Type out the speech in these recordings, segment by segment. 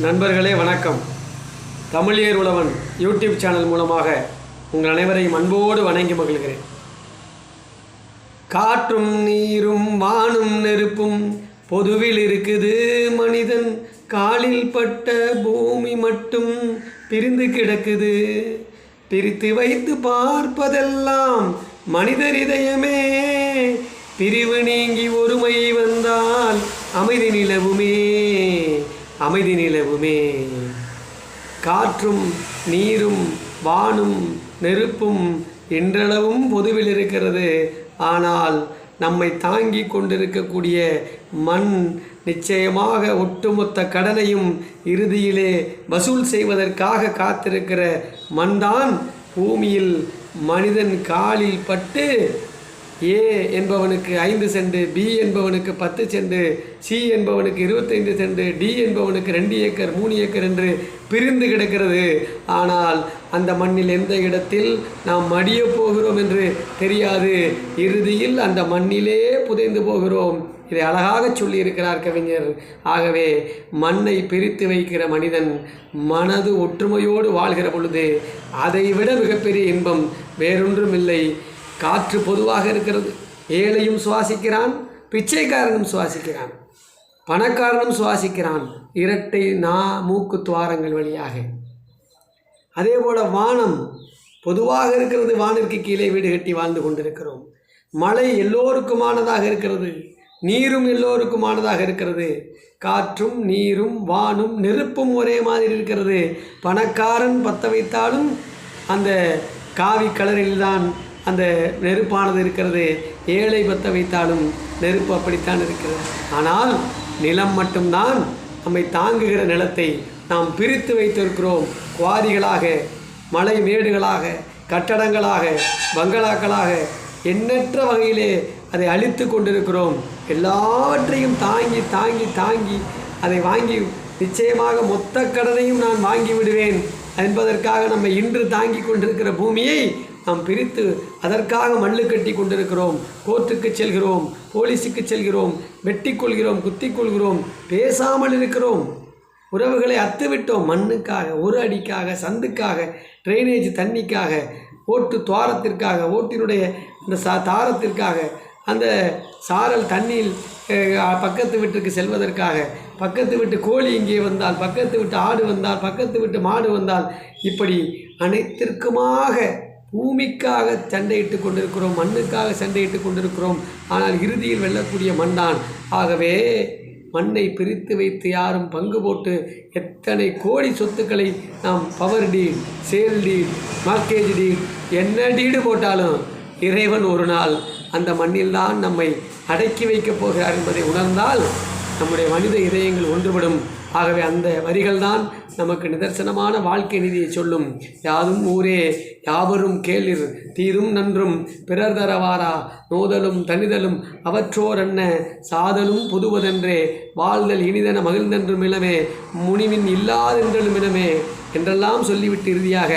நண்பர்களே வணக்கம். தமிழியர் உழவன் YouTube channel மூலமாக உங்கள் அனைவரையும் அன்போடு வணங்கி மகிழ்கிறேன். காற்றும் நீரும் வானும் நெருப்பும் பொதுவில் இருக்குது. மனிதன் காலில் பட்ட பூமி மட்டும் பிரிந்து கிடக்குது. பிரித்து வைத்து பார்ப்பதெல்லாம் மனிதர் இதயமே. பிரிவு நீங்கி ஒருமை வந்தால் அமைதி நிலவுமே. அமைதி நிலவுமே. காற்றும் நீரும் வானும் நெருப்பும் இன்றளவும் பொதுவில் இருக்கிறது ஆனால் நம்மை தாங்கி கொண்டிருக்கக்கூடிய மண் நிச்சயமாக ஒட்டுமொத்த கடனையும் இறுதியிலே வசூல் செய்வதற்காக காத்திருக்கிற மண்தான் பூமியில் மனிதன் காலில் பட்டு ஏ என்பவனுக்கு ஐந்து சென்ட் பி என்பவனுக்கு பத்து சென்ட் சி என்பவனுக்கு இருபத்தைந்து சென்ட் டி என்பவனுக்கு ரெண்டு ஏக்கர் மூணு ஏக்கர் என்று பிரிந்து கிடக்கிறது. ஆனால் அந்த மண்ணில் எந்த இடத்தில் நாம் மடிய போகிறோம் என்று தெரியாது. இறுதியில் அந்த மண்ணிலே புதைந்து போகிறோம். இதை அழகாக சொல்லியிருக்கிறார் கவிஞர். ஆகவே மண்ணை பிரித்து வைக்கிற மனிதன் மனது ஒற்றுமையோடு வாழ்கிற பொழுது அதைவிட மிகப்பெரிய இன்பம் வேறொன்றும் இல்லை காற்று பொதுவாக இருக்கிறது. ஏழையும் சுவாசிக்கிறான் பிச்சைக்காரனும் சுவாசிக்கிறான் பணக்காரனும் சுவாசிக்கிறான். இரட்டை நா மூக்கு துவாரங்கள் வழியாக. அதே போல் வானம் பொதுவாக இருக்கிறது வானிற்கு கீழே வீடு கட்டி வாழ்ந்து கொண்டிருக்கிறோம். மழை எல்லோருக்குமானதாக இருக்கிறது நீரும் எல்லோருக்குமானதாக இருக்கிறது. காற்றும் நீரும் வானும் நெருப்பும் ஒரே மாதிரி இருக்கிறது. பணக்காரன் பற்ற வைத்தாலும் அந்த காவி கலரில்தான் அந்த நெருப்பானது இருக்கிறது. ஏழை பற்ற வைத்தாலும் நெருப்பு அப்படித்தான் இருக்கிறது. ஆனால் நிலம் மட்டும்தான் நம்மை தாங்குகிற நிலத்தை நாம் பிரித்து வைத்திருக்கிறோம். குவாரிகளாக மலை மேடுகளாக கட்டடங்களாக பங்களாக்களாக எண்ணற்ற வகையிலே அதை அழித்து கொண்டிருக்கிறோம். எல்லாவற்றையும் தாங்கி தாங்கி தாங்கி அதை வாங்கி நிச்சயமாக மொத்த கடனையும் நான் வாங்கி விடுவேன். என்பதற்காக நம்ம இன்று தாங்கி கொண்டிருக்கிற பூமியை நாம் பிரித்து அதற்காக மண்ணு கட்டி கொண்டிருக்கிறோம். கோர்ட்டுக்கு செல்கிறோம். போலீஸுக்கு செல்கிறோம். வெட்டி கொள்கிறோம். குத்தி கொள்கிறோம். பேசாமல் இருக்கிறோம். உறவுகளை அத்துவிட்டோம். மண்ணுக்காக ஒரு அடிக்காக சந்துக்காக ட்ரைனேஜ் தண்ணிக்காக ஓட்டு துவாரத்திற்காக ஓட்டினுடைய அந்த சா தாரத்திற்காக அந்த சாரல் தண்ணீர் பக்கத்து வீட்டுக்கு செல்வதற்காக பக்கத்து வீட்டு கோழி இங்கே வந்தால் பக்கத்து வீட்டு ஆடு வந்தால் பக்கத்து வீட்டு மாடு வந்தால் இப்படி அனைத்திற்குமாக பூமிக்காக சண்டையிட்டு கொண்டிருக்கிறோம் மண்ணுக்காக சண்டையிட்டு கொண்டிருக்கிறோம். ஆனால் இறுதியில் வெல்லக்கூடிய மண்ணான் ஆகவே மண்ணை பிரித்து வைத்து யாரும் பங்கு போட்டு எத்தனை கோடி சொத்துக்களை நாம் power deed sale deed mortgage deed என்ன டீடு போட்டாலும் இறைவன் ஒரு நாள் அந்த மண்ணில்தான் நம்மை அடக்கி வைக்கப் போகிறார் என்பதை உணர்ந்தால் நம்முடைய மனித இதயங்கள் ஒன்றுபடும். ஆகவே அந்த வரிகள் தான் நமக்கு நிதர்சனமான வாழ்க்கை நிதியை சொல்லும். யாதும் ஊரே யாவரும் கேளிர் தீரும் நன்றும் பிறர் தரவாரா? நோதலும் தனிதலும் அவற்றோரன்ன சாதலும் புதுவதென்றே வாழ்தல் இனிதென மகிழ்ந்தென்றும் இளமே முனிவின் இல்லாதென்றலும் இளமே என்றெல்லாம் சொல்லிவிட்டு இறுதியாக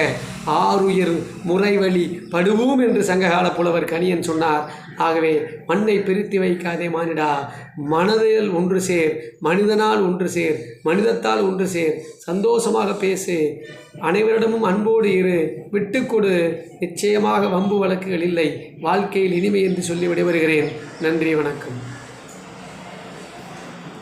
ஆறுயிர் முறைவழி படுவோம் என்று சங்ககால புலவர் கணியன் சொன்னார். ஆகவே மண்ணை பிரித்து வைக்காதே மானிடா. மனதில் ஒன்று சேர் மனிதனால் ஒன்று சேர் மனிதத்தால் ஒன்று சேர். சந்தோஷமாக பேசு. அனைவரிடமும் அன்போடு இரு. விட்டுக்கொடு நிச்சயமாக வம்பு வழக்குகள் இல்லை. வாழ்க்கையில் இனிமை என்று சொல்லி விடைபெறுகிறேன் நன்றி வணக்கம்.